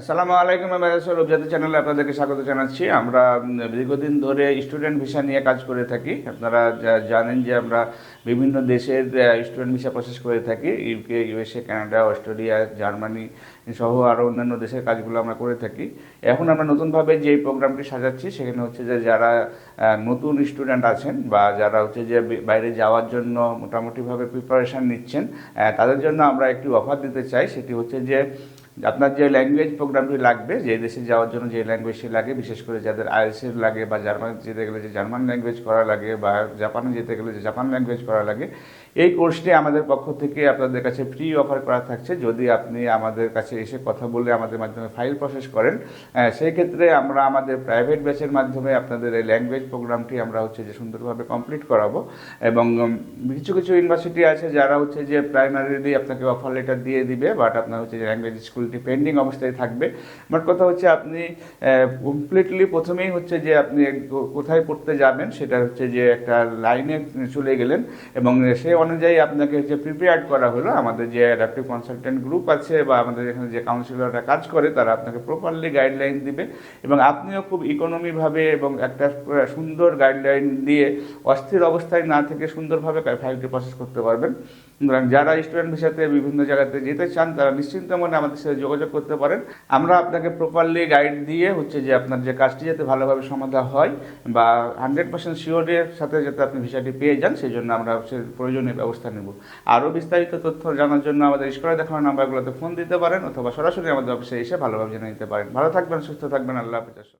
আসসালামু আলাইকুম অভিজাত চ্যানেলে আপনাদেরকে স্বাগত জানাচ্ছি। আমরা দীর্ঘদিন ধরে স্টুডেন্ট ভিসা নিয়ে কাজ করে থাকি। আপনারা জানেন যে আমরা বিভিন্ন দেশের স্টুডেন্ট ভিসা প্রসেস করে থাকি। UK USA Canada Australia Germany সহ আরও অন্যান্য দেশের কাজগুলো আমরা করে থাকি। এখন আমরা নতুনভাবে যে প্রোগ্রামটি সাজাচ্ছি, সেখানে হচ্ছে যে যারা নতুন স্টুডেন্ট আছেন বা যারা হচ্ছে যে বাইরে যাওয়ার জন্য মোটামুটিভাবে প্রিপারেশান নিচ্ছেন তাদের জন্য আমরা একটি অফার দিতে চাই। সেটি হচ্ছে যে আপনার যে ল্যাঙ্গুয়েজ প্রোগ্রামটি লাগবে, যে দেশে যাওয়ার জন্য যে ল্যাঙ্গুয়েজটি লাগে, বিশেষ করে যাদের আইএসএর লাগে বা জার্মান যেতে গেলে যে জার্মান ল্যাঙ্গুয়েজ করা লাগে বা জাপানে যেতে গেলে যে জাপান ল্যাঙ্গুয়েজ করা লাগে, এই কোর্সটি আমাদের পক্ষ থেকে আপনাদের কাছে ফ্রি অফার করা থাকছে। যদি আপনি আমাদের কাছে এসে কথা বলে আমাদের মাধ্যমে ফাইল প্রসেস করেন সেই ক্ষেত্রে আমরা আমাদের প্রাইভেট ব্যাচের মাধ্যমে আপনাদের এই ল্যাঙ্গুয়েজ প্রোগ্রামটি আমরা হচ্ছে যে সুন্দরভাবে কমপ্লিট করাবো। এবং কিছু কিছু ইউনিভার্সিটি আছে যারা হচ্ছে যে প্রাইমারিলি আপনাকে অফার লেটার দিয়ে দিবে বাট আপনার হচ্ছে যে ল্যাঙ্গুয়েজ স্কুলটি পেন্ডিং অবস্থায় থাকবে। মোট কথা হচ্ছে আপনি কমপ্লিটলি প্রথমেই হচ্ছে যে আপনি কোথায় পড়তে যাবেন সেটা হচ্ছে যে একটা লাইনে চলে গেলেন এবং সেই অনুযায়ী আপনাকে হচ্ছে প্রিপেয়ার্ড করা হলো। আমাদের যে অ্যাডাপটিভ কনসালটেন্ট গ্রুপ আছে বা আমাদের এখানে যে কাউন্সিলররা কাজ করে, তারা আপনাকে প্রপারলি গাইডলাইন দিবে এবং আপনিও খুব ইকোনমিভাবে এবং একটা সুন্দর গাইডলাইন দিয়ে অস্থির অবস্থায় না থেকে সুন্দরভাবে ফাইলটি প্রসেস করতে পারবেন। সুতরাং যারা স্টুডেন্ট ভিসাতে বিভিন্ন জায়গাতে যেতে চান, তারা নিশ্চিন্ত মনে আমাদের সাথে যোগাযোগ করতে পারেন। আমরা আপনাকে প্রপারলি গাইড দিয়ে হচ্ছে যে আপনার যে কাজটি যাতে ভালোভাবে সমাধা হয় বা হান্ড্রেড পার্সেন্ট শিওরের সাথে যাতে আপনি ভিসাটি পেয়ে যান সেই জন্য আমরা প্রয়োজনীয় ব্যবস্থা নেব। আরও বিস্তারিত তথ্য জানার জন্য আমাদের স্ক্রিনে দেখানো নাম্বারগুলোতে ফোন দিতে পারেন অথবা সরাসরি আমাদের অফিসে এসে ভালোভাবে জেনে নিতে পারেন। ভালো থাকবেন, সুস্থ থাকবেন, আল্লাহ হাফিজ।